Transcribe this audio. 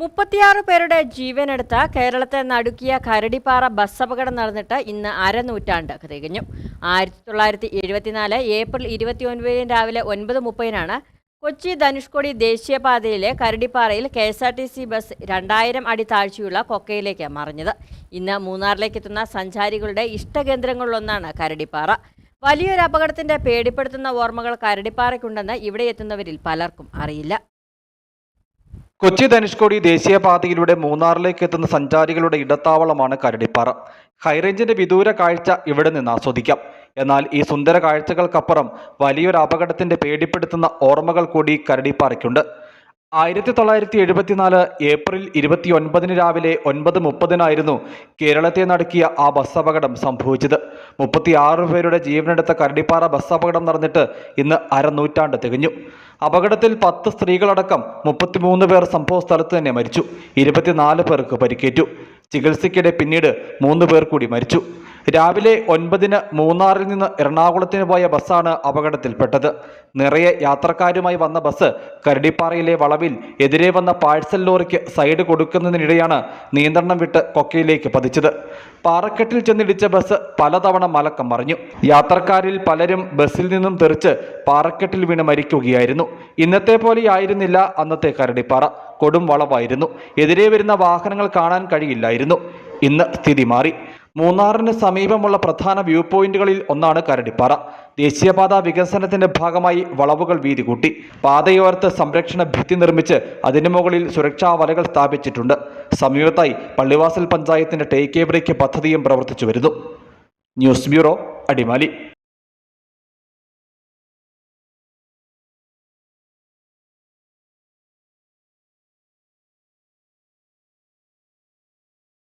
മുപ്പത്തിയാറ് പേരുടെ ജീവനെടുത്ത കേരളത്തെ നടുക്കിയ കരടിപ്പാറ ബസ് അപകടം നടന്നിട്ട് ഇന്ന് അരനൂറ്റാണ്ട് തികഞ്ഞു. ആയിരത്തി തൊള്ളായിരത്തി എഴുപത്തിനാല് ഏപ്രിൽ ഇരുപത്തിയൊൻപതിന് രാവിലെ ഒൻപത് മുപ്പതിനാണ് കൊച്ചി ധനുഷ്കോടി ദേശീയപാതയിലെ കരടിപ്പാറയിൽ K S R T C bus രണ്ടായിരം അടി താഴ്ചയുള്ള കൊക്കയിലേക്ക് മറിഞ്ഞത്. ഇന്ന് മൂന്നാറിലേക്ക് എത്തുന്ന സഞ്ചാരികളുടെ ഇഷ്ടകേന്ദ്രങ്ങളിലൊന്നാണ് കരടിപ്പാറ. വലിയൊരു അപകടത്തിന്റെ പേടിപ്പെടുത്തുന്ന ഓർമ്മകൾ കരടിപ്പാറയ്ക്കുണ്ടെന്ന് ഇവിടെ എത്തുന്നവരിൽ പലർക്കും അറിയില്ല. കൊച്ചി ധനുഷ്കോടി ദേശീയപാതയിലൂടെ മൂന്നാറിലേക്ക് എത്തുന്ന സഞ്ചാരികളുടെ ഇടത്താവളമാണ് കരടിപ്പാറ. ഹൈറേഞ്ചിന്റെ വിദൂര കാഴ്ച ഇവിടെ നിന്ന് ആസ്വദിക്കാം. എന്നാൽ ഈ സുന്ദര കാഴ്ചകൾക്കപ്പുറം വലിയൊരു അപകടത്തിന്റെ പേടിപ്പെടുത്തുന്ന ഓർമ്മകൾ കൂടി കരടിപ്പാറയ്ക്കുണ്ട്. ആയിരത്തി തൊള്ളായിരത്തി എഴുപത്തിനാല് ഏപ്രിൽ ഇരുപത്തി ഒൻപതിന് രാവിലെ ഒൻപത് മുപ്പതിനായിരുന്നു കേരളത്തെ നടക്കിയ ആ ബസ് അപകടം സംഭവിച്ചത്. മുപ്പത്തിയാറ് പേരുടെ ജീവനെടുത്ത കരടിപ്പാറ ബസ് അപകടം നടന്നിട്ട് ഇന്ന് അരനൂറ്റാണ്ട് തികഞ്ഞു. അപകടത്തിൽ പത്ത് സ്ത്രീകളടക്കം മുപ്പത്തിമൂന്ന് പേർ സംഭവ സ്ഥലത്ത് തന്നെ മരിച്ചു. ഇരുപത്തിനാല് പേർക്ക് പരിക്കേറ്റു. ചികിത്സയ്ക്കിടെ പിന്നീട് മൂന്ന് പേർ കൂടി മരിച്ചു. രാവിലെ ഒൻപതിന് മൂന്നാറിൽ നിന്ന് എറണാകുളത്തിന് പോയ ബസ്സാണ് അപകടത്തിൽപ്പെട്ടത്. നിറയെ യാത്രക്കാരുമായി വന്ന ബസ് കരടിപ്പാറയിലെ വളവിൽ എതിരെ വന്ന പാഴ്സൽ ലോറിക്ക് സൈഡ് കൊടുക്കുന്നതിനിടെയാണ് നിയന്ത്രണം വിട്ട് കൊക്കയിലേക്ക് പതിച്ചത്. പാറക്കെട്ടിൽ ചെന്നിടിച്ച ബസ് പലതവണ മലക്കം മറിഞ്ഞു. യാത്രക്കാരിൽ പലരും ബസ്സിൽ നിന്നും തെറിച്ച് പാറക്കെട്ടിൽ വീണ് മരിക്കുകയായിരുന്നു. ഇന്നത്തെ പോലെയായിരുന്നില്ല അന്നത്തെ കരടിപ്പാറ. കൊടും വളവായിരുന്നു. എതിരെ വരുന്ന വാഹനങ്ങൾ കാണാൻ കഴിയില്ലായിരുന്നു. ഇന്ന് സ്ഥിതി മാറി. മൂന്നാറിന് സമീപമുള്ള പ്രധാന വ്യൂ പോയിന്റുകളിൽ ഒന്നാണ് കരടിപ്പാറ. ദേശീയപാത വികസനത്തിന്റെ ഭാഗമായി വളവുകൾ വീതി കൂട്ടി പാതയോരത്ത് സംരക്ഷണ ഭിത്തി നിർമ്മിച്ച് അതിനു മുകളിൽ സുരക്ഷാ വലകൾ സ്ഥാപിച്ചിട്ടുണ്ട്. സമീപത്തായി പള്ളിവാസൽ പഞ്ചായത്തിന്റെ ടേക്ക് ബ്രേക്ക് പദ്ധതിയും പ്രവർത്തിച്ചു വരുന്നു. News bureau Adimali.